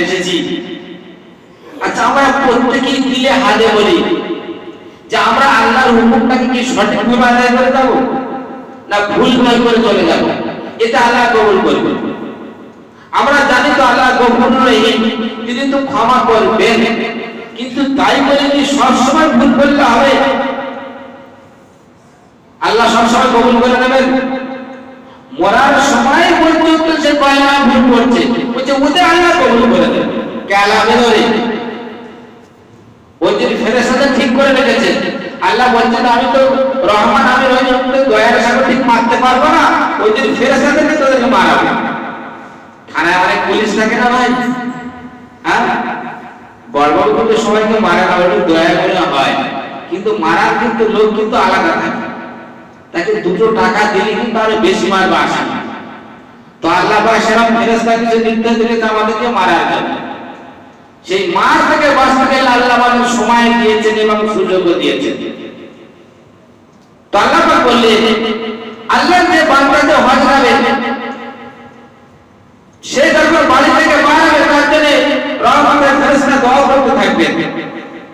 এসেছি। আচ্ছা আমরা করবে। জানি তো আল্লাহ তিনি তো ক্ষমা করবেন। কিন্তু তাই বলে কি সবসময় ভুল করলে হবে? আল্লাহ সবসময় কবুল করে নেবেন। মরার সময় সে কয়না ভুল করছে বলছে ওদের আল্লাহ কবুল করে দেবে কেলা বেরোরে ওই যদি ফেরেশতাদের ঠিক করে রেখেছে, আল্লাহ বলছেন, আমি তো রহমান, আমি রহিম দয়ার সাথে ঠিক মারতে পারব না। ওই যদি ফেরেশতাদেরকে তোদেরকে মারাবো? থানায় অনেক পুলিশ থাকে না ভাই? হ্যাঁ? সবাইকে মারে না দয়া করে হয় কিন্তু মারার কিন্তু লোক কিন্তু আলাদা থাকে। তাকে দুটো টাকা দিলে কিন্তু আরও বেশি মারবে আসামি তো আল্লাহ সেরকম ফেরেশতা কিছু নির্দেশ দিলে আমাদেরকে মারার জন্য। সেই মার থেকে গেলে আল্লাহ আমাদের সময় দিয়েছেন এবং সুযোগও দিয়েছেন। দোয়া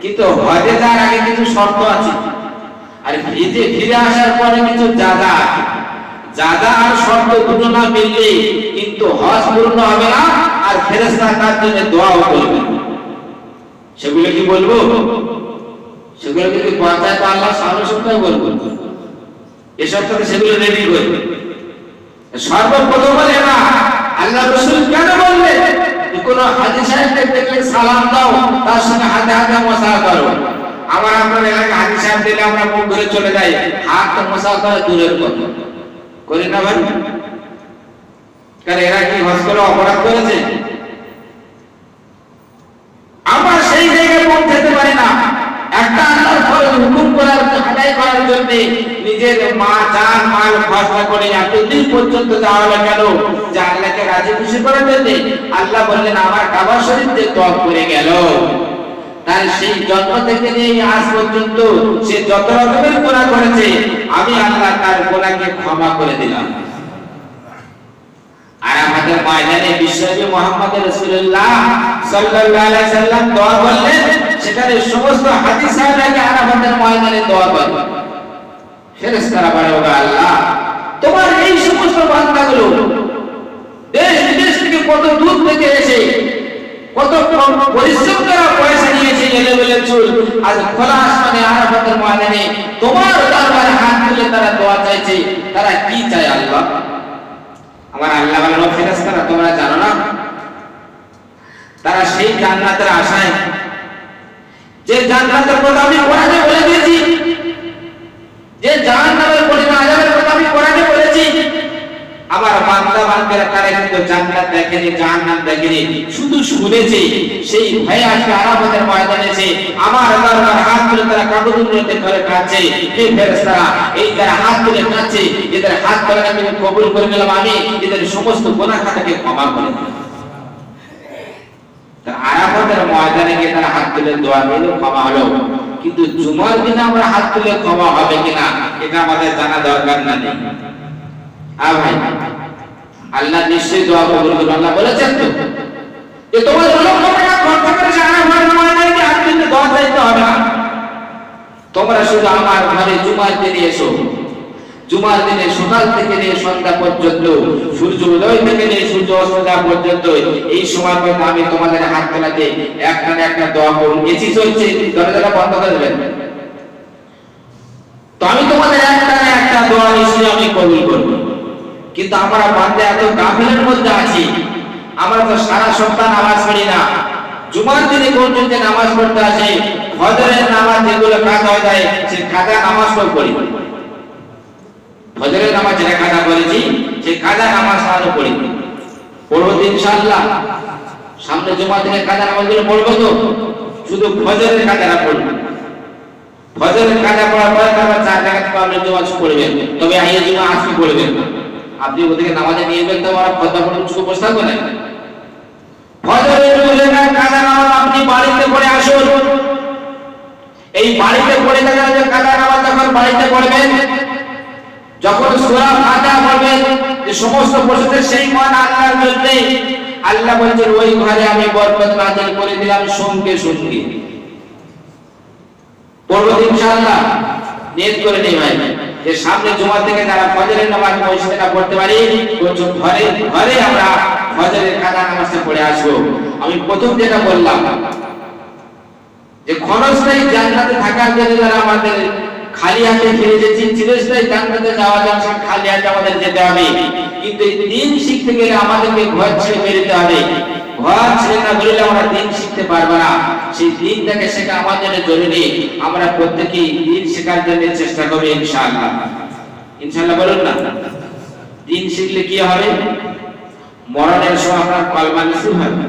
কিন্তু হজে আগে শর্ত আছে। আর ফিরে আসার পরে জাদা জাদা আর না কিন্তু হজ পূর্ণ হবে না, আর ফেরেশতা তার জন্য দোয়াও করবে সেগুলো কি বলব? সেগুলো যদি কথায় তো আল্লাহ সামনে সপ্তাহে বলব। এ সপ্তাহে সেগুলো রেডি করবে সর্বপ্রথম না আল্লাহ রসুল কেন যে কোন হাজি সাহেবকে দেখলে সালাম দাও, তার সঙ্গে হাতে হাতে মশা করো। আমার আপনার এলাকায় হাজি সাহেব দিলে আমরা মুখ ধরে চলে যাই, হাত মশা করা দূরের কথা। করি না ভাই? কারণ এরা কি করে অপরাধ করেছে? আমরা সেই জায়গায় পৌঁছাতে পারি না। একটা আল্লাহর ফরজ হুকুম করার আদায় করার জন্য নিজের মা, জান, মাল খরচা করে এতদিন পর্যন্ত যাওয়া যে আল্লাহকে রাজি খুশি করার জন্য আল্লাহ বললেন, আমার কাবা শরীফ যে তপ করে গেল, তার সেই জন্ম থেকে নিয়ে আজ পর্যন্ত সে যত রকমের গুনাহ করেছে, আমি আল্লাহ তার গুনাহকে ক্ষমা করে দিলাম। আর আমাদের ময়দানে বিশ্বনবী মুহাম্মদ রাসূলুল্লাহ সাল্লাল্লাহু আলাইহি সাল্লাম দোয়া করলেন, সেখানে সমস্ত হাদিস সাহাবাকে আরাফাতের ময়দানে দোয়া করে। ফেরেশতারা বলে, ওগো আল্লাহ, তোমার এই সমস্ত বান্দাগুলো দেশ বিদেশ থেকে কত দূর থেকে এসে কত পরিশ্রম করা পয়সা নিয়েছে, এলে বলে, চুল, আজ খোলা আসমানে আরাফাতের ময়দানে তোমার দরবারে হাত তুলে তারা দোয়া চাইছে, তারা কি চায় আল্লাহ? আমার আল্লাহ বানানো ফেরেশতারা তোমরা জানো না? তারা সেই জান্নাতের আশায়, যে জান্নাতের কথা আমি কোরআনে বলে দিয়েছি, যে জাহান্নামের পরিমাণ আযাবের কথা আমি কোরআনে বলেছি আমার বান্দা বান্দারা তারা কিন্তু জান্নাত দেখেনি, জাহান্নাম দেখেনি, শুধু শুনেছে, সেই ভয়ে আজকে আরাফাতের ময়দানে আমার দরবার হাত তুলে তারা কাবুদুল্লাহতে করে কাঁদছে। হে ফেরেশতারা, এই যারা হাত তুলে কাঁদছে, এদের হাত তুলে আমি কবুল করে নিলাম, আমি এদের সমস্ত গুনাহ খাতাকে ক্ষমা করে দিলাম আরাফাতের ময়দানে গিয়ে তারা হাত তুলে দোয়া নিল, ক্ষমা হলো। কিন্তু জুমার দিনে আমরা হাত তুলে ক্ষমা হবে কিনা, এটা আমাদের জানা দরকার না নেই। আর ভাই, আল্লাহ নিশ্চয়ই দোয়া কবুল করবে আল্লাহ বলেছেন তো যে তোমার আমার ঘরে জুমার দিনে এসো। জুমার দিনে সকাল থেকে নিয়ে সন্ধ্যা পর্যন্ত, সূর্য উদয় থেকে নিয়ে সূর্য পর্যন্ত, এই সময় মধ্যে আমি তোমাদের হাত তোলাতে একটা না একটা দোয়া করুন এসি চলছে, দরজাটা বন্ধ করে দেবেন। তো আমি তোমাদের একটা না একটা দোয়া নিশ্চয়ই আমি কবুল করব। কিন্তু আমরা বান্দে এত গাফিলের মধ্যে আছি, আমরা তো সারা সপ্তাহ নামাজ পড়ি না। জুমার দিনে কোন দিনে নামাজ পড়তে আসে? ফজরের নামাজ যেগুলো কাজ হয়ে যায়, সে কাজা নামাজটাও পড়ি। ফজরের নামাজ যেটা কাজা করেছি সেই কাজা নামাজ আরও পড়ি। পড়ব ইনশাআল্লাহ। সামনে জমা দিনে কাজা নামাজগুলো পড়ব তো? শুধু ফজরের কাজারা পড়ব। ফজরের কাজা পড়ার পরে তারপর চার থেকে আপনি জমা পড়বেন তবে আইয়ে জমা আজকে পড়বেন আপনি ওদিকে নামাজে নিয়ে গেলেন তো ওরা ফজর পড়ে বসে থাকবে বাড়িতে আসুন। এই বাড়িতে যখন বাড়িতে যখন যে সমস্ত সেই ওই ঘরে আমি বরকত নাজিল করে দিলাম, সঙ্গে সঙ্গে। নিয়ত করে নেই ভাই। সামনে জুমা থেকে যারা ফজরের নামাজ পড়তে পারি ঘরে ঘরে আমরা ফজরের কাজা নামাজটা পড়ে আসব। আমি প্রথম যেটা বললাম, যে ক্ষণস্থায়ী জান্নাতে থাকার জন্য যারা আমাদের খালি হাতে ফিরে যেছি চিরস্থায়ী জান্নাতে জন্য সব খালি হাতে আমাদের যেতে হবে। কিন্তু এই দিন শিখতে গেলে আমাদেরকে ঘর ছেড়ে বেরোতে হবে। ঘর ছেড়ে না বেরোলে আমরা দিন শিখতে পারব না। সেই দিনটাকে শেখা আমাদের জরুরি। আমরা প্রত্যেকেই দিন শেখার জন্য চেষ্টা করব ইনশাআল্লাহ। ইনশাআল্লাহ বলুন না। দিন শিখলে কি হবে? মরণের সময় আপনার কলমা নসিব হবে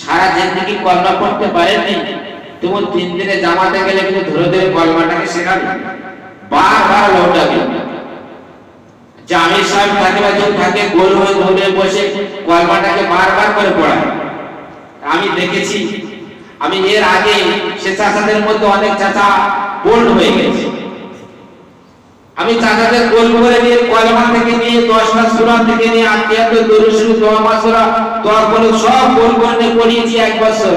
সারা জিন্দগি কলমা পড়তে পারেননি তুমি তিন দিনে জামাতে গেলে কিন্তু ধরে ধরে কলমাটাকে শেখাবে। বারবার লৌটাবে জামির সাহেব থাকে বা কেউ থাকে, গোল হয়ে ধরে বসে কলমাটাকে বারবার করে পড়ায়। আমি দেখেছি, আমি এর আগে সে মধ্যে অনেক চাচা বোল্ড হয়ে গেছে। আমি চাচাদের গোল করে নিয়ে কলমা থেকে নিয়ে দশটা সুরা থেকে নিয়ে আত্মীয়ত দরুশুরু দোয়া মাসুরা দোয়া করে সব গোল করে পড়িয়েছি এক বছর।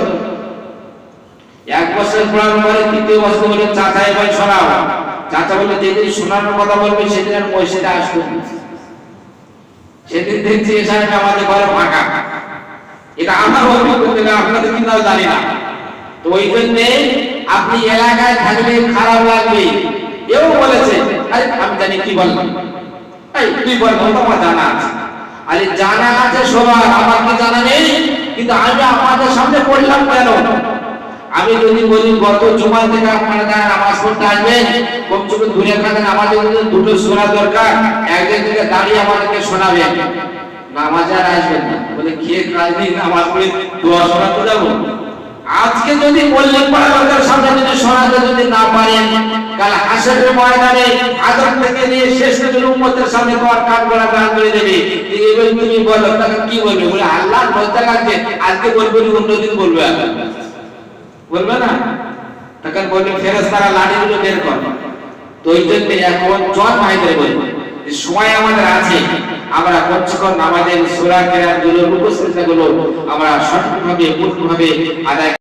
এক বছর পড়ার পরে তৃতীয় বছর বলে চাচা এবার শোনাও। চাচা বলে, যেদিন শোনানোর কথা বলবে, সেদিন আর মসজিদে আসবে। সেদিন দেখছি এখানে আমাদের ঘরে ফাঁকা। এটা আমার অভিজ্ঞতা আপনাদের কিন্তু জানি না। তো ওই জন্যে আপনি এলাকায় থাকলে খারাপ লাগবে আমি জানি কি এই, তুই তোমার জানা আছে। আরে, জানা আছে সবার, আমার কি জানা নেই। কিন্তু আমি আপনাদের সামনে পড়লাম কেন? আমি যদি বলি, গত জুমা থেকে আপনারা যারা নামাজ পড়তে আসবেন দূরে থাকেন আমাদের দুটো শোনা দরকার। একজন থেকে দাঁড়িয়ে আমাদেরকে শোনাবেন। নামাজ আর আসবেন না। বলে, খেয়ে কাজ দিন নামাজ পড়ে দোয়া শোনাতে যাব? আজকে যদি বললেন পড়ার সামনে যদি শোনাতে যদি না পারেন কাল হাসরের ময়দানে আদম থেকে নিয়ে শেষ পর্যন্ত উম্মতের সামনে তোমার কান গলা দান করে দেবে। এবার তুমি বলো তাকে কি বলবে? বলে আল্লাহ লজ্জা লাগছে আজকে বলবে অন্যদিন বলবে বলবে না? তখন বলবে ফেরজ তারা লাঠিগুলো বের কর। তো ওই জন্য এখন জন ভাইদের বলবে সময় আমাদের আছে। আমরা কমসে আমাদের সুরা কেরারগুলো উপস্থিতগুলো আমরা সঠিকভাবে, পূর্ণভাবে আদায়